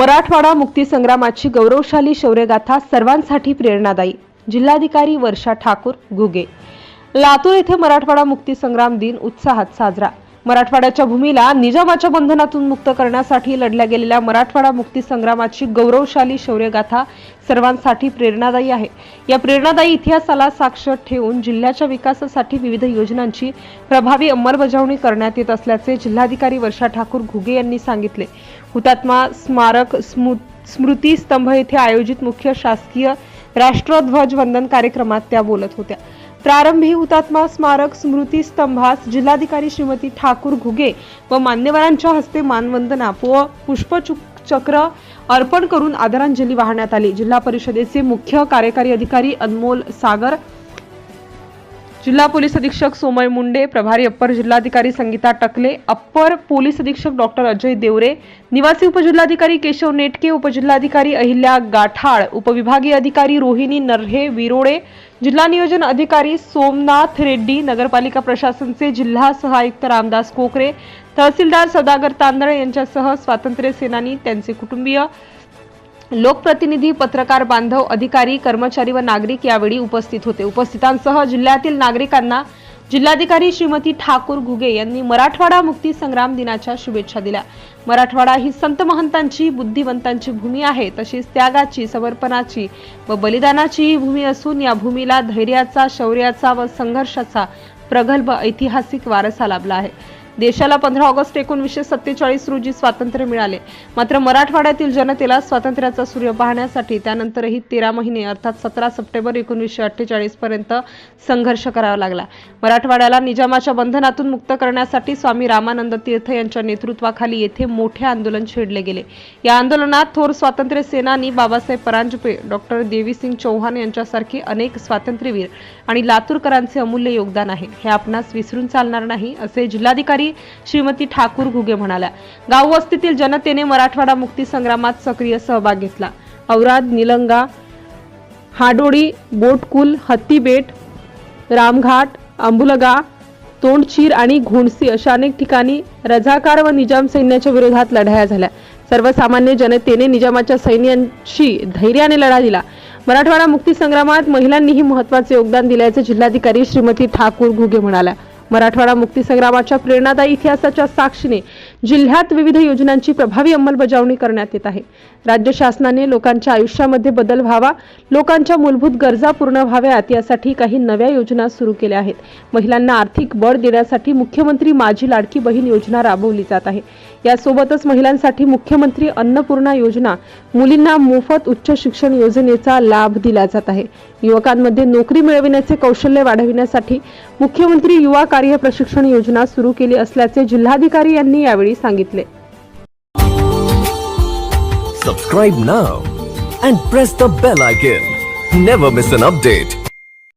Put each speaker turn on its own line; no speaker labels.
मराठवाडा मुक्तीसंग्रामाची गौरवशाली शौर्यगाथा सर्वांसाठी प्रेरणादायी. जिल्हाधिकारी वर्षा ठाकूर घुगे लातूर येथे मराठवाडा मुक्तीसंग्राम दिन उत्साहात साजरा. मराठवाड्याच्या भूमीला निजामाच्या बंधनातून मुक्त करण्यासाठी लढल्या गेलेल्या मराठवाडा मुक्ती संग्रामाची गौरवशाली शौर्यगाथा सर्वांसाठी प्रेरणादायी आहे. या प्रेरणादायी इतिहासाला साक्ष ठेवून जिल्ह्याच्या विकासासाठी विविध योजनांची प्रभावी अंमलबजावणी करण्यात येत असल्याचे जिल्हाधिकारी वर्षा ठाकूर घुगे यांनी सांगितले. हुतात्मा स्मारक स्मृती स्तंभ येथे आयोजित मुख्य शासकीय राष्ट्रध्वज वंदन कार्यक्रमात त्या बोलत होत्या. प्रारंभी हुतात्मा स्मारक स्मृती स्तंभास जिल्हाधिकारी श्रीमती ठाकूर घुगे व मान्यवरांच्या हस्ते मानवंदना व चक्र अर्पण करून आदरांजली वाहण्यात आली. जिल्हा परिषदेचे मुख्य कार्यकारी अधिकारी अनमोल सागर जिल्हा पोलीस अधीक्षक सोमय मुंडे प्रभारी अप्पर जिल्हाधिकारी संगीता टकले अप्पर पोलीस अधीक्षक डॉक्टर अजय देवरे निवासी उपजिल्हाधिकारी केशव नेटके उपजिल्हाधिकारी अहिल्या गाठाळ उपविभागीय अधिकारी रोहिणी नर्हे विरोडे जिल्हा नियोजन अधिकारी सोमनाथ रेड्डी नगरपालिका प्रशासनचे जिल्हा सहायुक्त रामदास कोकरे तहसीलदार सदागर तांदळे यांच्यासह स्वातंत्र्य सेनानी त्यांचे कुटुंबीय लोकप्रतिनिधी पत्रकार बांधव अधिकारी कर्मचारी व नागरिक यावेळी उपस्थित होते. उपस्थितांसह जिल्ह्यातील नागरिकांना जिल्हाधिकारी श्रीमती ठाकूर घुगे यांनी मराठवाडा मुक्ती संग्राम दिनाच्या शुभेच्छा दिल्या. मराठवाडा ही संत महंतांची बुद्धिवंतांची भूमी आहे. तशीच त्यागाची समर्पणाची व बलिदानाची ही भूमी असून या भूमीला धैर्याचा शौर्याचा व संघर्षाचा प्रगल्भ ऐतिहासिक वारसा लाभला आहे. देशाला पंधरा ऑगस्ट एकोणीसशे सत्तेचाळीस रोजी स्वातंत्र्य मिळाले. मात्र मराठवाड्यातील जनतेला स्वातंत्र्याचा सूर्य पाहण्यासाठी त्यानंतरही तेरा महिने अर्थात सतरा सप्टेंबर एकोणीसशे अठ्ठेचाळीस पर्यंत संघर्ष करावा लागला. मराठवाड्याला निजामाच्या बंधनातून मुक्त करण्यासाठी स्वामी रामानंद तीर्थ यांच्या नेतृत्वाखाली येथे मोठे आंदोलन छेडले गेले. या आंदोलनात थोर स्वातंत्र्य सेनानी बाबासाहेब परांजपे डॉक्टर देवीसिंग चौहान यांच्यासारखे अनेक स्वातंत्र्यवीर आणि लातूरकरांचे अमूल्य योगदान आहे. हे आपणास विसरून चालणार नाही असे जिल्हाधिकारी श्रीमती ठाकूर घुगे म्हणाल्या गाव वस्तीतील जनतेने मराठवाडा मुक्ती संग्रामात सक्रिय सहभाग घेतला. औराद निलंगा हाडोळी बोटकुल हत्तीबेट रामघाट अंबुलगा तोंडचीर आणि घोणसी अशा अनेक ठिकाणी रझाकार व निजाम सैन्याच्या विरोधात लढाया झाल्या. सर्वसामान्य जनतेने निजामाच्या सैन्यांशी धैर्याने लढा दिला. मराठवाडा मुक्ती संग्रामात महिलांनीही महत्त्वाचे योगदान दिल्याचे जिल्हाधिकारी श्रीमती ठाकूर घुगे म्हणाल्या. मराठवाडा मुक्तीसंग्रामाच्या प्रेरणादायी इतिहासाच्या साक्षीने जिल्ह्यात विविध योजनांची प्रभावी अंमलबजावणी करण्यात येत आहे. राज्य शासनाने लोकांच्या आयुष्यामध्ये बदल व्हावा लोकांच्या मूलभूत गरजा पूर्ण व्हाव्यात यासाठी काही नव्या योजना सुरू केल्या आहेत. महिलांना आर्थिक बळ देण्यासाठी मुख्यमंत्री माझी लाडकी बहीण योजना राबवली जात आहे. यासोबतच महिलांसाठी मुख्यमंत्री अन्नपूर्णा योजना मुलींना मोफत उच्च शिक्षण योजनेचा लाभ दिला जात आहे. युवकांमध्ये नोकरी मिळविण्याचे कौशल्य वाढविण्यासाठी मुख्यमंत्री युवा कार्य प्रशिक्षण योजना सुरू केली असल्याचे जिल्हाधिकारी यांनी यावेळी सांगितले
Subscribe now and press the bell icon. Never miss an update.